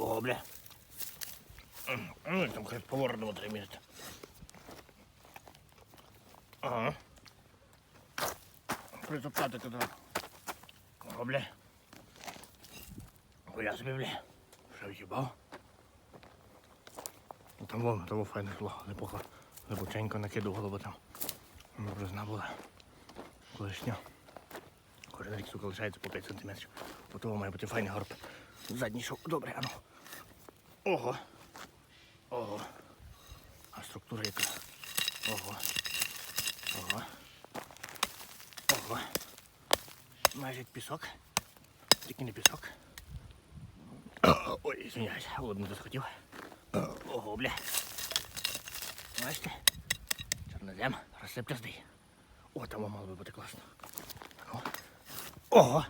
Ого, бля. Ну, там хай поворотного треба міряти. Ага. Притоптати туди. Ого, бля. Хуя собі, бля. Що в'їбав? Ну, Там вон, того файне було, непоха. Глибоченько накидувало, бо там. Бризна була. Колишня. Кожен рік, сука, лишається по 5 сантиметрів. По того має бути файний горб. Задній шов. Добре, ану. Ого. Ого. А структура яка? Ого. Ого. Ого. Майже пісок. Тільки не пісок. Ой, извиняюсь, голодно захотів. Ого, бля. Бачите? Чорнозем, розсипчастий. О, там мало би бути класно. Ну. Ого.